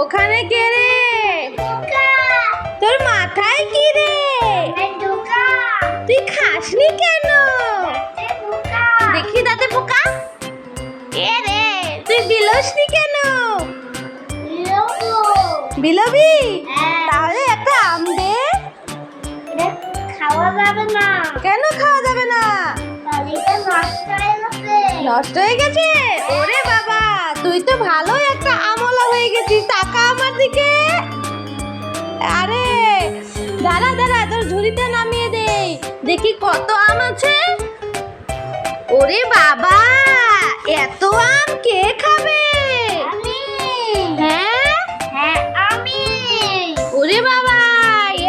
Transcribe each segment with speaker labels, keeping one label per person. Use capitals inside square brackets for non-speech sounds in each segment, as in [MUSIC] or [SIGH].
Speaker 1: ওখানে কে রে? তোর মাথায় কি রে? তুই খাসনি কেন? দেখি দাঁতে পোকা। এ রে? তুই বিলসনি কেন? বিলবি।
Speaker 2: হ্যাঁ।
Speaker 1: তাহলে একটা আম দে।
Speaker 2: খাওয়া যাবে না।
Speaker 1: কেন খাওয়া যাবে না?
Speaker 2: নষ্ট হয়ে গেছে?
Speaker 1: ওরে বাবা, তুই তো ভালোই একটা আমলা হয়ে গেছিস টাকা আমার দিকে। আরে, দাঁড়া দাঁড়া, তোর ঝুড়িতে নামিয়ে দে দেখি কত আম আছে। ওরে বাবা, এত আম কে খাবে? হ্যাঁ
Speaker 2: হ্যাঁ?
Speaker 1: ওরে বাবা,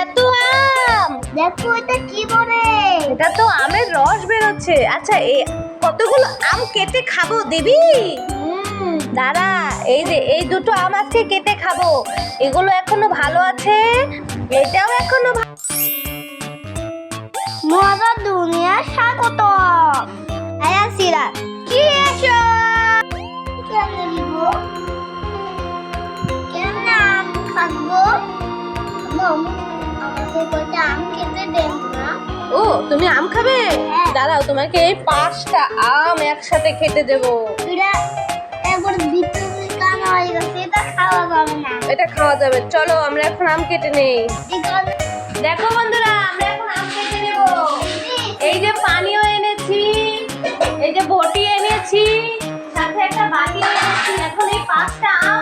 Speaker 1: এত আম।
Speaker 2: দেখো এটা কি বলে?
Speaker 1: এটা তো আমের রস বেরোচ্ছে। আচ্ছা এ কতগুলো আম কেটে খাব, দেবি? দাঁড়া, এই যে, এই দুটো আম আজকে কেটে খাব। এগুলো এখনও ভালো আছে? এটাও এখনও
Speaker 2: মজা দুনিয়া স্বাগত আয়া সিরা কি এসো? দিব আম খেতে দেন না?
Speaker 1: ও তুমি আম খাবে?
Speaker 2: হ্যাঁ।
Speaker 1: দাঁড়াও তোমাকে এই পাঁচটা আম একসাথে খেতে দেবো।
Speaker 2: এটা খাওয়া যাবে
Speaker 1: চলো আমরা এখন আম কেটে নেই। দেখো বন্ধুরা আমরা এখন আম কেটে নেব। এই যে পানিও এনেছি এই যে বটি এনেছি সাথে একটা বাটি এনেছি। এখন এই পাঁচটা আম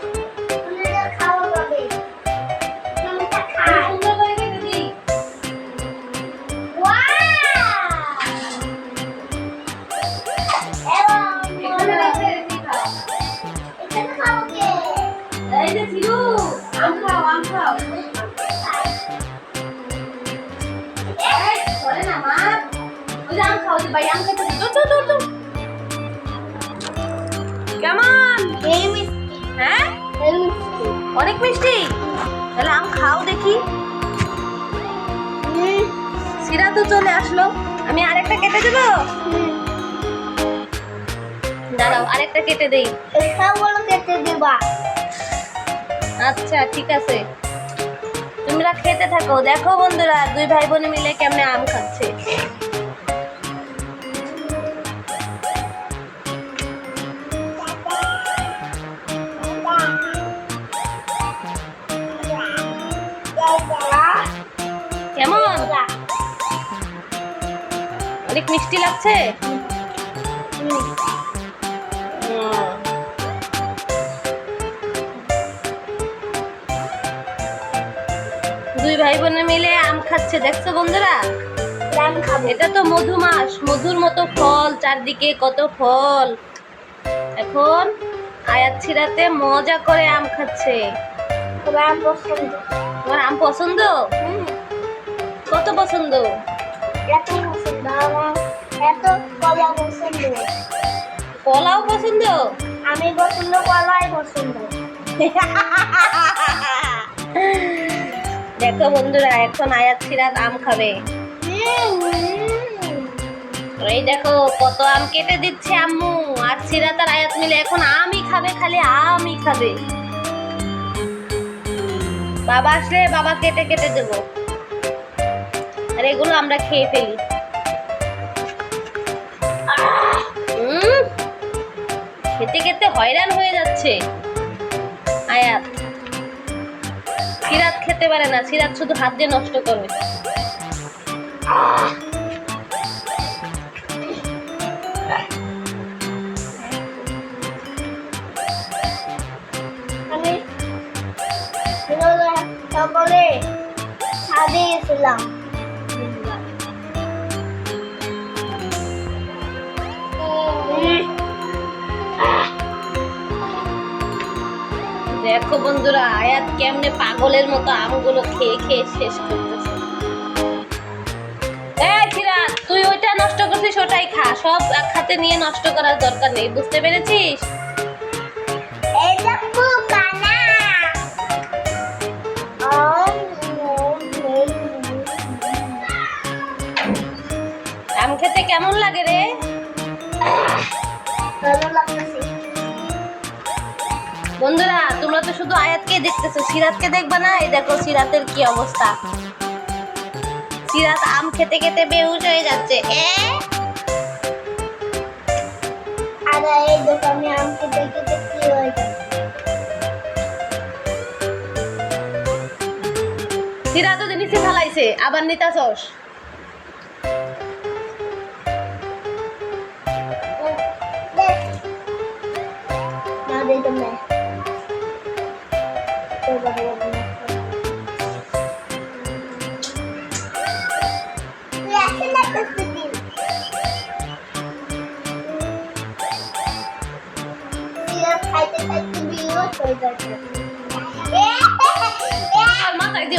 Speaker 1: এই যে সিরু আম খাও আম খাও এই, না মা ওই যে আম খাও যে ভাই আম খেতে দূর, দূর, দূর, দূর। কেমন হ্যাঁ অনেক মিষ্টি। তাহলে আম খাও দেখি। সিরা তো চলে আসলো। আমি আরেকটা কেটে দেবো? দাঁড়াও আরেকটা কেটে দেই। কেটে দিবা। আচ্ছা ঠিক আছে। তোমরা খেতে থাকো। দেখো বন্ধুরা দুই ভাই বোনে মিলে কেমনে আম খাচ্ছে। কেমন? অনেক মিষ্টি লাগছে? দুই ভাই বোনে মিলে আম খাচ্ছে। দেখছ বন্ধুরা? এটা তো মধু মাস মধুর মতো ফল চারদিকে কত ফল। এখন আয়াত ছিড়াতে মজা করে আম খাচ্ছে। তোমার আম পছন্দ? কত পছন্দ। কলাও পছন্দ?
Speaker 2: আমি পছন্দ কলাই পছন্দ। [LAUGHS]
Speaker 1: দেখো বন্ধুরা, এখন আয়াত সিরাত আম খাবে। এই দেখো কত আম কেটে দিচ্ছে আম্মু। আর সিরাত আর আয়াত মিলে এখন আমই খাবে, খালি আমই খাবে। বাবা আসলে বাবা কেটে কেটে দেব। আর এগুলো আমরা খেয়ে ফেলি। খেতে খেতে হয়রান হয়ে যাচ্ছে। আয়াত। খেতে পারে না। সিরাজ শুধু হাত দিয়ে নষ্ট করবে।
Speaker 2: সকলে ছাদে
Speaker 1: দেখো বন্ধুরা আয়াত কেমনে পাগলের মতো আমগুলো খেয়ে খেয়ে শেষ করতেছে। তুই ওইটা নষ্ট করছিস ওটাই খা। সব এক হাতে নিয়ে নষ্ট করার দরকার নেই বুঝতে পেরেছিস? আম খেতে কেমন লাগে রে?
Speaker 2: ভালো লাগতেছে?
Speaker 1: বন্ধুরা তোমরা তো শুধু আয়াতকে দেখতেছো সিরাতকে দেখবা না? এই দেখো সিরাতের কি অবস্থা। সিরাত আম খেতে খেতে বেহুশ হয়ে যাচ্ছে। এ?
Speaker 2: আর এই দোকানে হয়ে যাচ্ছে
Speaker 1: ওদের নিচে ফেলাইছে আবার নিতাছস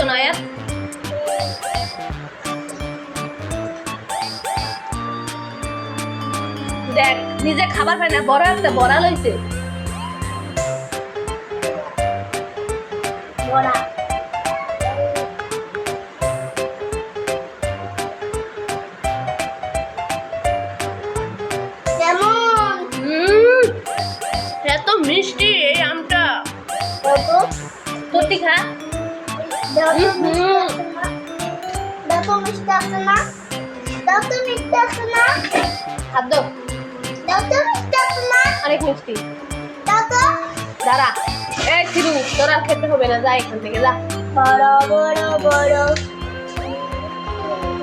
Speaker 2: না
Speaker 1: দেখ নিজে খাবার পায় না বড় একটা বড়া লইছে।
Speaker 2: বড়া।
Speaker 1: সত্যি খা
Speaker 2: দাও তো
Speaker 1: হুম।
Speaker 2: মিষ্টি আছে না? দাও তো মিষ্টি আছে না? দাও। তো মিষ্টি আছে না
Speaker 1: খাদ্য
Speaker 2: দাও তো মিষ্টি আছে না?
Speaker 1: অনেক মিষ্টি।
Speaker 2: দাও তো।
Speaker 1: দাঁড়া। এই থিরু তোরা আর খেতে হবে না যা এখান থেকে যা।
Speaker 2: বড় বড় বড়।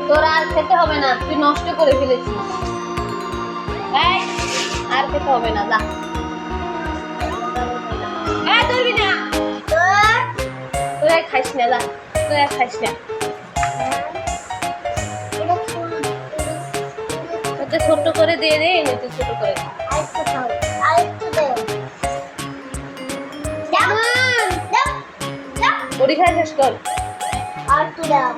Speaker 1: তোরা আর খেতে হবে না তুই নষ্ট করে ফেলেছিস। আর খেতে হবে না যা। আর খাইস না লা তোরা আর খাইস না
Speaker 2: এটা
Speaker 1: ছোট করে দিয়ে দে এনে তুই ছোট করে খা।
Speaker 2: আরেকটু খাও আরেকটু দাও দাও দাও দাও
Speaker 1: পরীক্ষা শেষ কর
Speaker 2: আরেকটু দাও